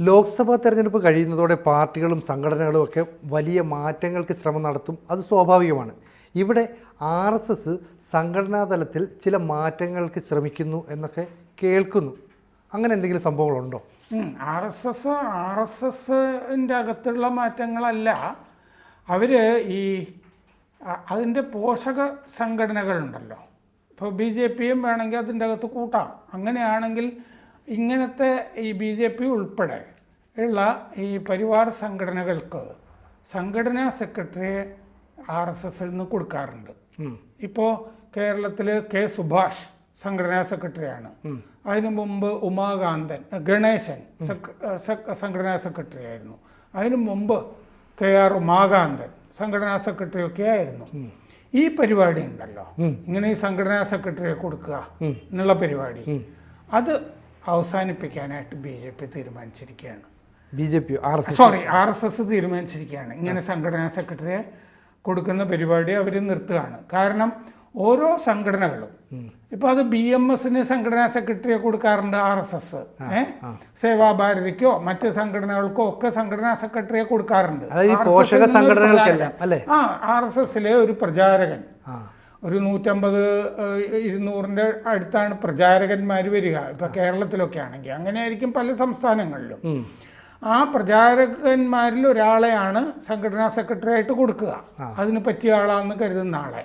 ലോക്സഭാ തെരഞ്ഞെടുപ്പ് കഴിയുന്നതോടെ പാർട്ടികളും സംഘടനകളും ഒക്കെ വലിയ മാറ്റങ്ങൾക്ക് ശ്രമം നടത്തും. അത് സ്വാഭാവികമാണ്. ഇവിടെ ആർ എസ് എസ് സംഘടനാ തലത്തിൽ ചില മാറ്റങ്ങൾക്ക് ശ്രമിക്കുന്നു എന്നൊക്കെ കേൾക്കുന്നു. അങ്ങനെ എന്തെങ്കിലും സംഭവങ്ങളുണ്ടോ? R S S R S എസിന്റെ അകത്തുള്ള മാറ്റങ്ങളല്ല. അവർ ഈ അതിന്റെ പോഷക സംഘടനകളുണ്ടല്ലോ. ഇപ്പോൾ ബി ജെ പിയും വേണമെങ്കിൽ അതിന്റെ അകത്ത് കൂട്ടാം. അങ്ങനെയാണെങ്കിൽ ഇങ്ങനത്തെ ഈ ബി ജെ പി ഉൾപ്പെടെ ഉള്ള ഈ പരിവാർ സംഘടനകൾക്ക് സംഘടനാ സെക്രട്ടറിയെ ആർ എസ് എസിൽ നിന്ന് കൊടുക്കാറുണ്ട്. ഇപ്പോൾ കേരളത്തിൽ കെ സുഭാഷ് സംഘടനാ സെക്രട്ടറിയാണ്. അതിനു മുമ്പ് ഉമാകാന്തൻ ഗണേശൻ സംഘടനാ സെക്രട്ടറി ആയിരുന്നു അതിനു മുമ്പ് കെ ആർ ഉമാകാന്തൻ സംഘടനാ സെക്രട്ടറി ഒക്കെ ആയിരുന്നു. ഈ പരിപാടി ഉണ്ടല്ലോ. ഇങ്ങനെ ഈ സംഘടനാ സെക്രട്ടറിയെ കൊടുക്കുക എന്നുള്ള പരിപാടി. അത് അവസാനിപ്പിക്കാനായിട്ട് ബി ജെ പി തീരുമാനിച്ചിരിക്കുകയാണ്. B J P R S sorry R S S തീരുമാനിച്ചിരിക്കുകയാണ്. ഇങ്ങനെ സംഘടനാ സെക്രട്ടറിയെ കൊടുക്കുന്ന പരിപാടി അവർ നിർത്തുകയാണ്. കാരണം ഓരോ സംഘടനകളും ഇപ്പൊ അത് ബി എം എസിന് സംഘടനാ സെക്രട്ടറിയെ കൊടുക്കാറുണ്ട് ആർ എസ് എസ്. ഏഹ് സേവാഭാരതിക്കോ മറ്റ് സംഘടനകൾക്കോ ഒക്കെ സംഘടനാ സെക്രട്ടറിയെ കൊടുക്കാറുണ്ട്? ആ ആർ എസ് എസിലെ ഒരു പ്രചാരകൻ. ഒരു നൂറ്റമ്പത് ഇരുന്നൂറിന്റെ അടുത്താണ് പ്രചാരകന്മാർ വരിക ഇപ്പം കേരളത്തിലൊക്കെ ആണെങ്കിൽ അങ്ങനെയായിരിക്കും പല സംസ്ഥാനങ്ങളിലും. ആ പ്രചാരകന്മാരിൽ ഒരാളെയാണ് സംഘടനാ സെക്രട്ടറി ആയിട്ട് കൊടുക്കുക അതിന് പറ്റിയ ആളാണെന്ന് കരുതുന്ന ആളെ.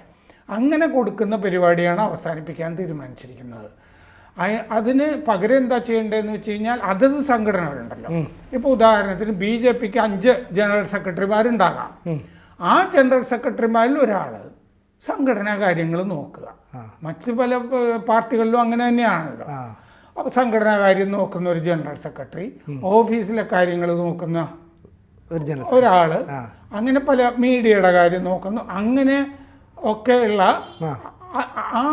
അങ്ങനെ കൊടുക്കുന്ന പരിപാടിയാണ് അവസാനിപ്പിക്കാൻ തീരുമാനിച്ചിരിക്കുന്നത്. അതിന് പകരം എന്താ ചെയ്യേണ്ടതെന്ന് വെച്ച് കഴിഞ്ഞാൽ അതത് സംഘടനകളുണ്ടല്ലോ. ഇപ്പൊ ഉദാഹരണത്തിന് ബി ജെ പിക്ക് അഞ്ച് ജനറൽ സെക്രട്ടറിമാരുണ്ടാകാം. ആ ജനറൽ സെക്രട്ടറിമാരിൽ ഒരാൾ സംഘടനാ കാര്യങ്ങൾ നോക്കുക. മറ്റ് പല പാർട്ടികളിലും അങ്ങനെ തന്നെയാണല്ലോ. അപ്പൊ അപ്പോൾ സംഘടനാ കാര്യം നോക്കുന്ന ഒരു ജനറൽ സെക്രട്ടറി ഓഫീസിലെ കാര്യങ്ങൾ നോക്കുന്ന ഒരാൾ അങ്ങനെ പല മീഡിയയുടെ കാര്യം നോക്കുന്നു. അങ്ങനെ ഒക്കെയുള്ള ആ.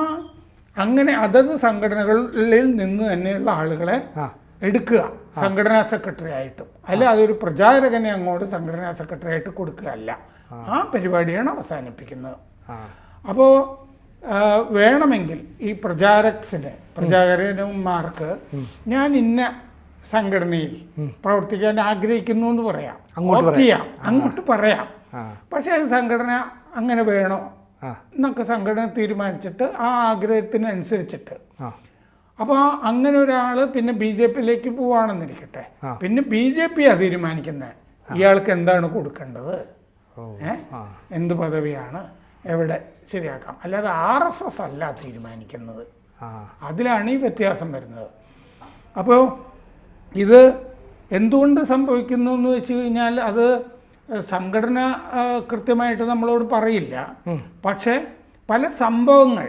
അങ്ങനെ അതത് സംഘടനകളിൽ നിന്ന് തന്നെയുള്ള ആളുകളെ എടുക്കുക. സംഘടനാ സെക്രട്ടറി ആയിട്ടും. അല്ല അതൊരു പ്രചാരകനെ അങ്ങോട്ട് സംഘടനാ സെക്രട്ടറി ആയിട്ട് കൊടുക്കുകയല്ല. ആ പരിപാടിയാണ് അവസാനിപ്പിക്കുന്നത്. അപ്പോൾ വേണമെങ്കിൽ ഈ പ്രചാരക്സിന് പ്രചാരകന്മാർക്ക് ഞാൻ ഇന്ന സംഘടനയിൽ പ്രവർത്തിക്കാൻ ആഗ്രഹിക്കുന്നു എന്ന് പറയാം. അങ്ങോട്ട് ചെയ്യാം. അങ്ങോട്ട് പറയാം. പക്ഷെ സംഘടന അങ്ങനെ വേണോ എന്നൊക്കെ സംഘടന തീരുമാനിച്ചിട്ട് ആ ആഗ്രഹത്തിനനുസരിച്ചിട്ട്. അപ്പോൾ അങ്ങനെ ഒരാൾ പിന്നെ ബി ജെ പിയിലേക്ക് പോവാണെന്നിരിക്കട്ടെ. പിന്നെ ബി ജെ പി ആ. തീരുമാനിക്കുന്നത് ഇയാൾക്ക് എന്താണ് കൊടുക്കേണ്ടത്? എന്ത് പദവിയാണ്? എവിടെ ശരിയാക്കാം. അല്ലാതെ ആർ എസ് എസ് അല്ല തീരുമാനിക്കുന്നത്. അതിലാണ് ഈ വ്യത്യാസം വരുന്നത്. അപ്പോൾ ഇത് എന്തുകൊണ്ട് സംഭവിക്കുന്നു എന്ന് വെച്ച് കഴിഞ്ഞാൽ അത് സംഘടന കൃത്യമായിട്ട് നമ്മളോട് പറയില്ല. പക്ഷേ പല സംഭവങ്ങൾ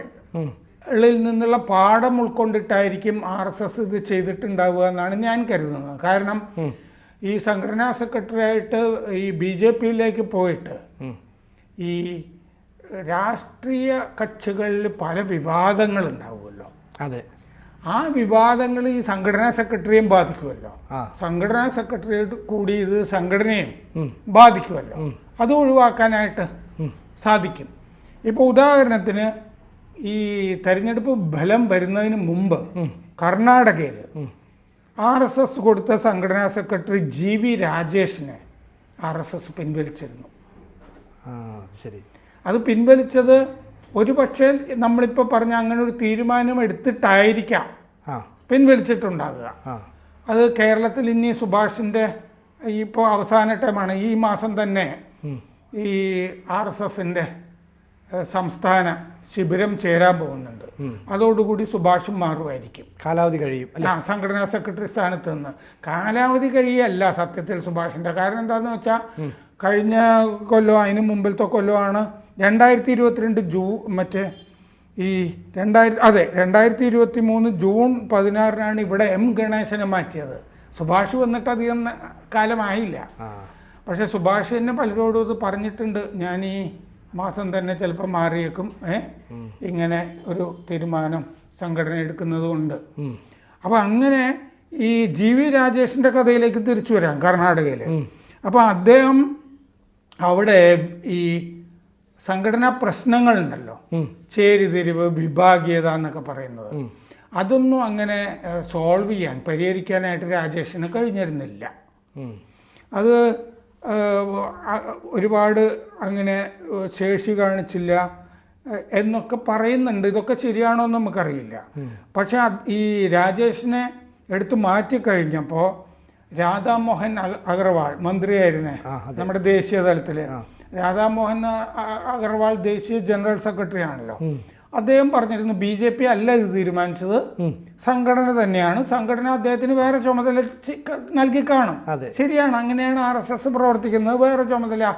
ളിൽ നിന്നുള്ള പാഠം ഉൾക്കൊണ്ടിട്ടായിരിക്കും ആർ എസ് എസ് ഇത് ചെയ്തിട്ടുണ്ടാവുക എന്നാണ് ഞാൻ കരുതുന്നത്. കാരണം ഈ സംഘടനാ സെക്രട്ടറി ആയിട്ട് ഈ ബി ജെ പിയിലേക്ക് പോയിട്ട് ഈ രാഷ്ട്രീയ കക്ഷികളിൽ പല വിവാദങ്ങൾ ഉണ്ടാവുമല്ലോ അതെ. ആ വിവാദങ്ങൾ ഈ സംഘടനാ സെക്രട്ടറിയും ബാധിക്കുമല്ലോ. സംഘടനാ സെക്രട്ടറിയോട് കൂടി ഇത് സംഘടനയും ബാധിക്കുമല്ലോ. അത് ഒഴിവാക്കാനായിട്ട് സാധിക്കും. ഇപ്പോൾ ഉദാഹരണത്തിന് ഈ തെരഞ്ഞെടുപ്പ് ഫലം വരുന്നതിന് മുമ്പ് കർണാടകയിൽ ആർ എസ് എസ് കൊടുത്ത സംഘടനാ സെക്രട്ടറി ജി വി രാജേഷിനെ ആർ എസ് എസ് പിൻവലിച്ചിരുന്നു. ശരി. അത് പിൻവലിച്ചത് ഒരു പക്ഷേ നമ്മളിപ്പോൾ പറഞ്ഞ അങ്ങനെ ഒരു തീരുമാനം എടുത്തിട്ടായിരിക്കാം. പിൻവലിച്ചിട്ടുണ്ടാകുക അത് കേരളത്തിൽ ഇനി സുഭാഷിന്റെ ഇപ്പോൾ അവസാന ടൈമാണ്. ഈ മാസം തന്നെ ഈ ആർ എസ് എസിന്റെ സംസ്ഥാന ശിബിരം ചേരാൻ പോകുന്നുണ്ട്. അതോടുകൂടി സുഭാഷും മാറുമായിരിക്കും. കാലാവധി കഴിയും അല്ലേ? ആ സംഘടനാ സെക്രട്ടറി സ്ഥാനത്ത് നിന്ന്. കാലാവധി കഴിയല്ല സത്യത്തിൽ സുഭാഷിന്റെ കാരണം എന്താണെന്ന് വെച്ചാൽ കഴിഞ്ഞ കൊല്ലം അതിന് മുമ്പിലത്തെ കൊല്ലമാണ് രണ്ടായിരത്തി ഇരുപത്തിരണ്ട് ജൂ മറ്റേ ഈ രണ്ടായിരത്തി അതെ രണ്ടായിരത്തി ഇരുപത്തി മൂന്ന് ജൂൺ പതിനാറിനാണ് ഇവിടെ എം ഗണേശനെ മാറ്റിയത്. സുഭാഷ് വന്നിട്ട് അധികം കാലമായില്ല. പക്ഷെ സുഭാഷ് തന്നെ പലരോടും ഇത് പറഞ്ഞിട്ടുണ്ട്. ഞാൻ ഈ മാസം തന്നെ ചിലപ്പോൾ മാറിയേക്കും ഏ? ഇങ്ങനെ ഒരു തീരുമാനം സംഘടന എടുക്കുന്നതുകൊണ്ട്. അപ്പോൾ അങ്ങനെ ഈ ജി വി രാജേഷിന്റെ കഥയിലേക്ക് തിരിച്ചു വരാം കർണാടകയിൽ അപ്പോൾ അദ്ദേഹം അവിടെ ഈ സംഘടനാ പ്രശ്നങ്ങളുണ്ടല്ലോ. ചേരിതിരിവ് വിഭാഗീയത എന്നൊക്കെ പറയുന്നത്. അതൊന്നും അങ്ങനെ സോൾവ് ചെയ്യാൻ പരിഹരിക്കാനായിട്ട് രാജേഷിന് കഴിഞ്ഞിരുന്നില്ല. അത് ഒരുപാട് അങ്ങനെ ശേഷി കാണിച്ചില്ല എന്നൊക്കെ പറയുന്നുണ്ട്. ഇതൊക്കെ ശരിയാണോ എന്ന് നമുക്കറിയില്ല പക്ഷെ ഈ രാജേഷിനെ എടുത്തു മാറ്റിക്കഴിഞ്ഞപ്പോൾ രാധാമോഹൻ അഗർവാൾ മന്ത്രിയായിരുന്നേ നമ്മുടെ ദേശീയ തലത്തിൽ രാധാമോഹൻ അഗർവാൾ ദേശീയ ജനറൽ സെക്രട്ടറി ആണല്ലോ. അദ്ദേഹം പറഞ്ഞിരുന്നു ബി ജെ പി അല്ല ഇത് തീരുമാനിച്ചത്. സംഘടന തന്നെയാണ്. സംഘടന അദ്ദേഹത്തിന് വേറെ ചുമതല നൽകി കാണും. ശരിയാണ്. അങ്ങനെയാണ് ആർ എസ് എസ് പ്രവർത്തിക്കുന്നത്. വേറെ ചുമതല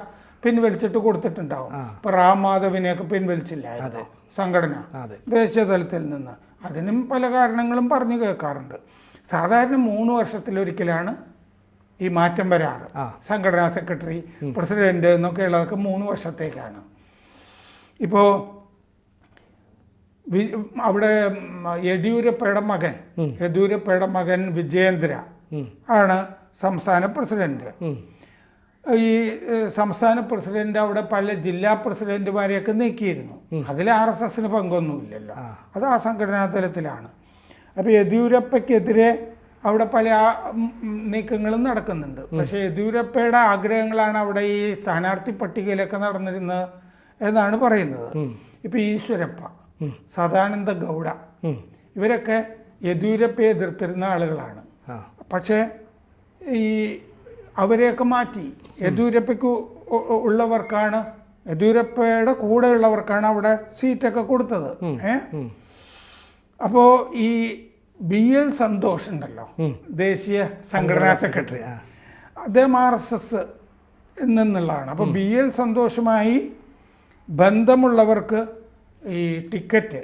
പിൻവലിച്ചിട്ട് കൊടുത്തിട്ടുണ്ടാവും. ഇപ്പൊ റാം മാധവിനെയൊക്കെ പിൻവലിച്ചില്ലായിരുന്നു സംഘടന. ദേശീയ തലത്തിൽ നിന്ന്. അതിനും പല കാരണങ്ങളും പറഞ്ഞു കേൾക്കാറുണ്ട്. സാധാരണ മൂന്ന് വർഷത്തിലൊരിക്കലാണ് ഈ മാറ്റം വരാറ്. സംഘടനാ സെക്രട്ടറി പ്രസിഡന്റ് എന്നൊക്കെ ഉള്ളതൊക്കെ മൂന്ന് വർഷത്തേക്കാണ്. ഇപ്പോ അവിടെ യെഡ്യൂരപ്പയുടെ മകൻ യെദ്യൂരപ്പയുടെ മകൻ വിജയേന്ദ്ര ആണ് സംസ്ഥാന പ്രസിഡന്റ്. ഈ സംസ്ഥാന പ്രസിഡന്റ് അവിടെ പല ജില്ലാ പ്രസിഡന്റുമാരെയൊക്കെ നീക്കിയിരുന്നു. അതിൽ ആർ എസ് എസിന് പങ്കൊന്നുമില്ലല്ലോ. അത് ആ സംഘടനാ തലത്തിലാണ് അപ്പോൾ യെദ്യൂരപ്പയ്ക്കെതിരെ അവിടെ പല നീക്കങ്ങളും നടക്കുന്നുണ്ട്. പക്ഷേ യെദ്യൂരപ്പയുടെ ആഗ്രഹങ്ങളാണ് അവിടെ ഈ സ്ഥാനാർത്ഥി പട്ടികയിലൊക്കെ നടന്നിരുന്നത് എന്നാണ് പറയുന്നത്. ഇപ്പൊ ഈശ്വരപ്പ സദാനന്ദ ഗൗഡ ഇവരൊക്കെ യെദ്യൂരപ്പയെ എതിർത്തിരുന്ന ആളുകളാണ്. പക്ഷേ ഈ അവരെയൊക്കെ മാറ്റി. യെദ്യൂരപ്പയ്ക്ക് ഉള്ളവർക്കാണ് യെദ്യൂരപ്പയുടെ കൂടെയുള്ളവർക്കാണ് അവിടെ സീറ്റൊക്കെ കൊടുത്തത്. ഏ? ഉം. അപ്പോൾ ഈ ബി എൽ സന്തോഷ് ഉണ്ടല്ലോ ദേശീയ സംഘടനാ സെക്രട്ടറി അദ്ദേഹം ആർ എസ് എസ് നിന്നുള്ളതാണ്. അപ്പോൾ ബി എൽ സന്തോഷുമായി ബന്ധമുള്ളവർക്ക് ഈ ടിക്കറ്റ്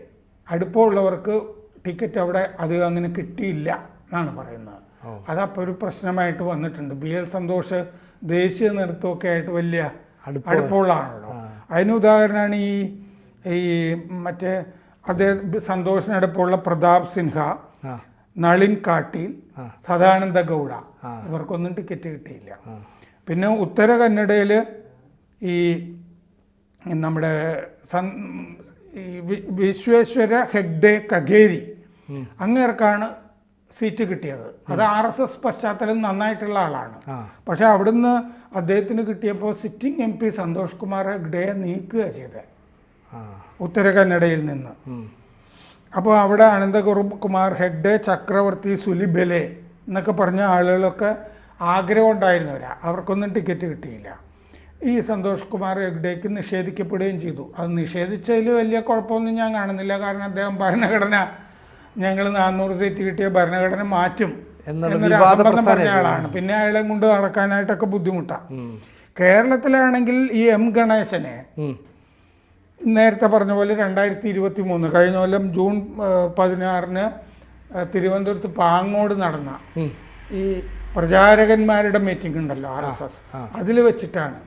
അടുപ്പമുള്ളവർക്ക് ടിക്കറ്റ് അവിടെ അത് അങ്ങനെ കിട്ടിയില്ല എന്നാണ് പറയുന്നത്. അതപ്പോൾ ഒരു പ്രശ്നമായിട്ട് വന്നിട്ടുണ്ട്. ബി എൽ സന്തോഷ് ദേശീയ നേതൃത്വമൊക്കെ ആയിട്ട് വലിയ അടുപ്പം- അടുപ്പമുള്ളതാണല്ലോ. അതിന് ഉദാഹരണമാണ് ഈ ഈ മറ്റേ അദ്ദേഹം സന്തോഷിനടുപ്പുള്ള പ്രതാപ് സിൻഹ നളിൻ കാട്ടീൽ. സദാനന്ദ ഗൗഡ. ഇവർക്കൊന്നും ടിക്കറ്റ് കിട്ടിയില്ല. പിന്നെ ഉത്തര കന്നഡയിൽ ഈ നമ്മുടെ വിശ്വേശ്വര ഹെഗ്ഡെ കഗേരി. അങ്ങേർക്കാണ് സീറ്റ് കിട്ടിയത്. അത് ആർ എസ് എസ് പശ്ചാത്തലം നന്നായിട്ടുള്ള ആളാണ്. പക്ഷെ അവിടുന്ന് അദ്ദേഹത്തിന് കിട്ടിയപ്പോൾ sitting M P Santhosh Kumar Hegde നീക്കുക ചെയ്തത് ആ ഉത്തര കന്നഡയിൽ നിന്ന് അപ്പോൾ അവിടെ അനന്തകുമാർ ഹെഗ്ഡെ ചക്രവർത്തി സുലിബെലെ എന്നൊക്കെ പറഞ്ഞ ആളുകളൊക്കെ ആഗ്രഹം ഉണ്ടായിരുന്നവരാ അവർക്കൊന്നും ടിക്കറ്റ് കിട്ടിയില്ല. ഈ സന്തോഷ് കുമാർ ഹെഗ്ഡേക്ക് നിഷേധിക്കപ്പെടുകയും ചെയ്തു. അത് നിഷേധിച്ചതിൽ വലിയ കുഴപ്പമൊന്നും ഞാൻ കാണുന്നില്ല. കാരണം അദ്ദേഹം ഭരണഘടന ഞങ്ങൾ നാനൂറ് സീറ്റ് കിട്ടിയ ഭരണഘടന മാറ്റും എന്നൊരു പറഞ്ഞ ആളാണ്. പിന്നെ അയാളെ കൊണ്ട് നടക്കാനായിട്ടൊക്കെ ബുദ്ധിമുട്ടാണ് കേരളത്തിലാണെങ്കിൽ ഈ എം ഗണേശനെ. നേരത്തെ പറഞ്ഞ പോലെ രണ്ടായിരത്തി ഇരുപത്തി മൂന്ന് കഴിഞ്ഞ കൊല്ലം ജൂൺ പതിനാറിന് തിരുവനന്തപുരത്ത് പാങ്ങോട് നടന്ന ഈ പ്രചാരകന്മാരുടെ മീറ്റിംഗ് ഉണ്ടല്ലോ ആർ എസ് എസ് അതിൽ വെച്ചിട്ടാണ്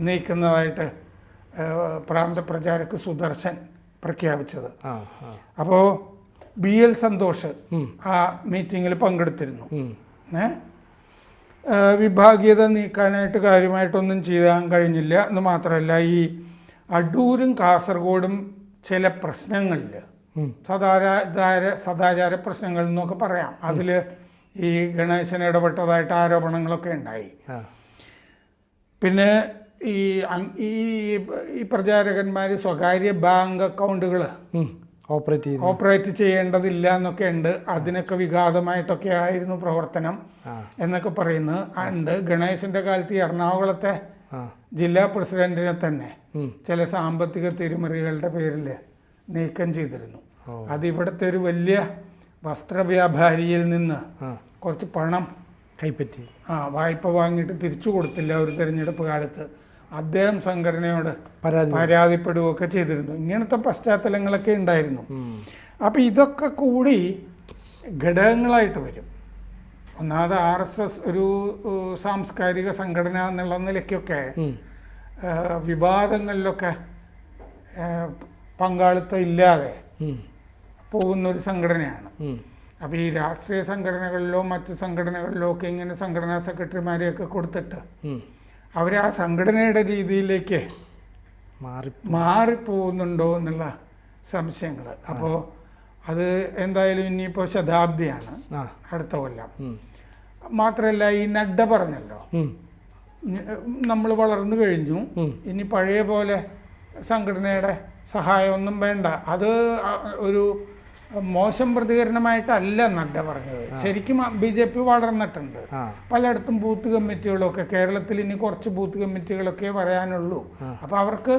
നീക്കുന്നതായിട്ട് ആ, പ്രാന്ത പ്രചാരക് സുദർശൻ പ്രഖ്യാപിച്ചത്. അപ്പോൾ ബി എൽ സന്തോഷ് ആ മീറ്റിങ്ങിൽ പങ്കെടുത്തിരുന്നു. ഏ? വിഭാഗീയത നീക്കാനായിട്ട് കാര്യമായിട്ടൊന്നും ചെയ്യാൻ കഴിഞ്ഞില്ല എന്ന് മാത്രമല്ല ഈ അടൂരും കാസർഗോഡും ചില പ്രശ്നങ്ങളിൽ. സദാചാര സദാചാര പ്രശ്നങ്ങൾ എന്നൊക്കെ പറയാം. അതിൽ ഈ ഗണേശൻ ഇടപെട്ടതായിട്ട് ആരോപണങ്ങളൊക്കെ ഉണ്ടായി. പിന്നെ ഈ ഈ ഈ പ്രചാരകന്മാർ സ്വകാര്യ ബാങ്ക് അക്കൗണ്ടുകൾ ഓപ്പറേറ്റ് ഓപ്പറേറ്റ് ചെയ്യേണ്ടതില്ല എന്നൊക്കെ ഉണ്ട്. അതിനൊക്കെ വിഘാതമായിട്ടൊക്കെ ആയിരുന്നു പ്രവർത്തനം എന്നൊക്കെ പറയുന്നത് ഉണ്ട്. ഗണേശന്റെ കാലത്ത് എറണാകുളത്തെ ജില്ലാ പ്രസിഡന്റിനെ തന്നെ ചില സാമ്പത്തിക തിരിമറികളുടെ പേരിൽ നീക്കം ചെയ്തിരുന്നു. അത് ഇവിടുത്തെ ഒരു വലിയ വസ്ത്രവ്യാപാരിയിൽ നിന്ന് കുറച്ച് പണം കൈപ്പറ്റി. ആ വായ്പ വാങ്ങിയിട്ട് തിരിച്ചു കൊടുത്തില്ല ഒരു തെരഞ്ഞെടുപ്പ് കാലത്ത്. അദ്ദേഹം സംഘടനയോട് പരാതി. പരാതിപ്പെടുകയൊക്കെ ചെയ്തിരുന്നു. ഇങ്ങനത്തെ പശ്ചാത്തലങ്ങളൊക്കെ ഉണ്ടായിരുന്നു. അപ്പം ഇതൊക്കെ കൂടി ഘടകങ്ങളായിട്ട് വരും. ഒന്നാമത് ആർ എസ് എസ് ഒരു സാംസ്കാരിക സംഘടന എന്നുള്ള നിലയ്ക്കൊക്കെ വിവാദങ്ങളിലൊക്കെ പങ്കാളിത്തം ഇല്ലാതെ. പോകുന്ന ഒരു സംഘടനയാണ് അപ്പൊ അപ്പോൾ ഈ രാഷ്ട്രീയ സംഘടനകളിലോ മറ്റു സംഘടനകളിലോ ഒക്കെ ഇങ്ങനെ സംഘടനാ സെക്രട്ടറിമാരെയൊക്കെ കൊടുത്തിട്ട്. അവർ ആ സംഘടനയുടെ രീതിയിലേക്ക് മാറി മാറിപ്പോകുന്നുണ്ടോ എന്നുള്ള സംശയങ്ങൾ അപ്പോൾ അത് എന്തായാലും ഇനിയിപ്പോൾ ശതാബ്ദിയാണ്. അടുത്ത കൊല്ലം. മാത്രല്ല മാത്രമല്ല ഈ നഡ്ഡ പറഞ്ഞല്ലോ. നമ്മൾ വളർന്നു കഴിഞ്ഞു. ഇനി പഴയ പോലെ സംഘടനയുടെ സഹായമൊന്നും വേണ്ട. അത് ഒരു മോശം പ്രതികരണമായിട്ടല്ല നഡ്ഡ പറഞ്ഞത്. ശരിക്കും ബി ജെ പി വളർന്നിട്ടുണ്ട്. പലയിടത്തും ബൂത്ത് കമ്മിറ്റികളൊക്കെ കേരളത്തിൽ ഇനി കുറച്ച് ബൂത്ത് കമ്മിറ്റികളൊക്കെ പറയാനുള്ളൂ അപ്പോൾ അവർക്ക്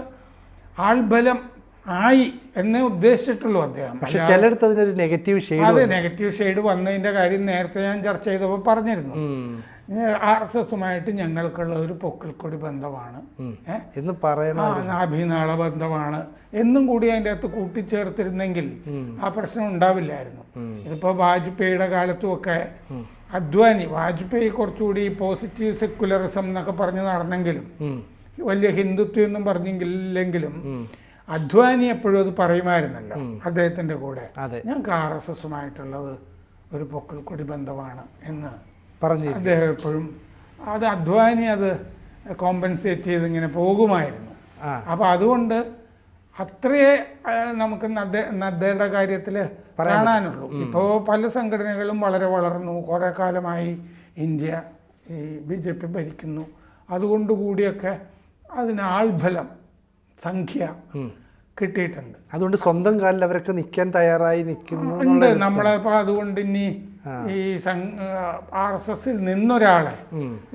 ആൾബലം ആയി എന്ന് ഉദ്ദേശിച്ചിട്ടുള്ളൂ അദ്ദേഹം. പക്ഷെ ചിലയിടത്ത് അതിനൊരു നെഗറ്റീവ് ഷെയ്ഡ് അതെ നെഗറ്റീവ് ഷെയ്ഡ് വന്നതിന്റെ കാര്യം നേരത്തെ ഞാൻ ചർച്ച ചെയ്തപ്പോൾ പറഞ്ഞിരുന്നു. ആർ എസ് എസുമായിട്ട് ഞങ്ങൾക്കുള്ള ഒരു പൊക്കിൾക്കൊടി ബന്ധമാണ്. എന്ന് പറയണ അഭിനാള ബന്ധമാണ്. എന്നും കൂടി അതിന്റെ അകത്ത് കൂട്ടിച്ചേർത്തിരുന്നെങ്കിൽ ആ പ്രശ്നം ഉണ്ടാവില്ലായിരുന്നു. ഇതിപ്പോ വാജ്പേയിയുടെ കാലത്തും ഒക്കെ അദ്വാനി വാജ്പേയി കുറച്ചുകൂടി പോസിറ്റീവ് സെക്യുലറിസം എന്നൊക്കെ പറഞ്ഞ് നടന്നെങ്കിലും വലിയ ഹിന്ദുത്വം എന്നും പറഞ്ഞില്ലെങ്കിലും അദ്വാനി എപ്പോഴും അത് പറയുമായിരുന്നല്ലോ അദ്ദേഹത്തിന്റെ കൂടെ. ഞങ്ങൾക്ക് ആർ എസ് എസുമായിട്ടുള്ളത് ഒരു പൊക്കിൾക്കൊടി ബന്ധമാണ് എന്ന് പറഞ്ഞു അദ്ദേഹം എപ്പോഴും അത് അധ്വാനി അത് കോമ്പൻസേറ്റ് ചെയ്ത് ഇങ്ങനെ പോകുമായിരുന്നു. അപ്പൊ അപ്പോൾ അതുകൊണ്ട് അത്രയേ നമുക്ക് നദ്ദ നദ്ദയുടെ കാര്യത്തിൽ കാണാനുള്ളൂ. ഇപ്പോ പല സംഘടനകളും വളരെ വളർന്നു. കുറേ കാലമായി ഇന്ത്യ ഈ ബി ജെ പി ഭരിക്കുന്നു. അതുകൊണ്ടുകൂടിയൊക്കെ അതിന് ആൾബലം സംഖ്യ കിട്ടിയിട്ടുണ്ട്. അതുകൊണ്ട് സ്വന്തം കാലിൽ അവരൊക്കെ നിൽക്കാൻ തയ്യാറായി നിൽക്കുന്നു ഉണ്ട് നമ്മളിപ്പോൾ അതുകൊണ്ട് ഇനി ഈ ആർ എസ് എസിൽ നിന്നൊരാളെ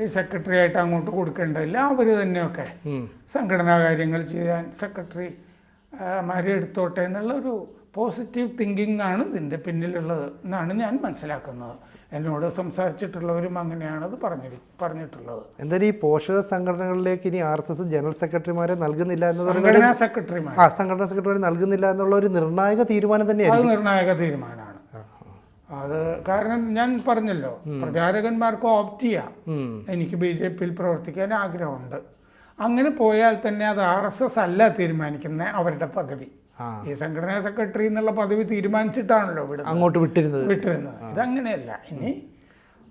ഈ സെക്രട്ടറി ആയിട്ട് അങ്ങോട്ട് കൊടുക്കേണ്ടതില്ല അവർ തന്നെയൊക്കെ. സംഘടനാ കാര്യങ്ങൾ ചെയ്യാൻ സെക്രട്ടറി മാരെ എടുത്തോട്ടെ എന്നുള്ള ഒരു പോസിറ്റീവ് തിങ്കിങ് ആണ് ഇതിന്റെ പിന്നിലുള്ളത് എന്നാണ് ഞാൻ മനസ്സിലാക്കുന്നത്. എന്നോട് സംസാരിച്ചിട്ടുള്ളവരും അങ്ങനെയാണ് അത് പറഞ്ഞി പറഞ്ഞിട്ടുള്ളത്. എന്തായാലും ഈ പോഷക സംഘടനകളിലേക്ക് ഇനി ആർ എസ് എസ് ജനറൽ സെക്രട്ടറിമാരെ നൽകുന്നില്ല എന്ന് സംഘടനാ സെക്രട്ടറിമാർ ആ സംഘടനാ സെക്രട്ടറി നൽകുന്നില്ല എന്നുള്ള ഒരു നിർണായക തീരുമാനം തന്നെയാണ് അത് നിർണായക തീരുമാനമാണ്. അത് കാരണം ഞാൻ പറഞ്ഞല്ലോ പ്രചാരകന്മാർക്ക് ഓപ്റ്റ് ചെയ്യാം. എനിക്ക് ബി ജെ പിയിൽ പ്രവർത്തിക്കാൻ ആഗ്രഹമുണ്ട്. അങ്ങനെ പോയാൽ തന്നെ അത് ആർ എസ് എസ് അല്ല തീരുമാനിക്കുന്ന അവരുടെ പദവി. ഈ സംഘടനാ സെക്രട്ടറി എന്നുള്ള പദവി തീരുമാനിച്ചിട്ടാണല്ലോ ഇവിടെ അങ്ങോട്ട് വിട്ടിരുന്നത്. വിട്ടിരുന്നത്. ഇതങ്ങനെയല്ല. ഇനി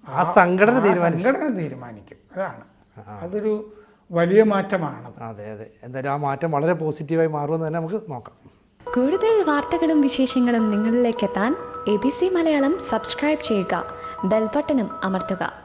ആ സംഘടന സംഘടന തീരുമാനിക്കും. അതാണ്. അതൊരു വലിയ മാറ്റമാണ് അതെ അതെ. എന്തായാലും ആ മാറ്റം വളരെ പോസിറ്റീവായി മാറുമെന്ന് തന്നെ നമുക്ക് നോക്കാം. കൂടുതൽ വാർത്തകളും വിശേഷങ്ങളും നിങ്ങളിലേക്ക് എത്താൻ A B C Malayalam subscribe ചെയ്യുക. ബെൽബട്ടനും അമർത്തുക.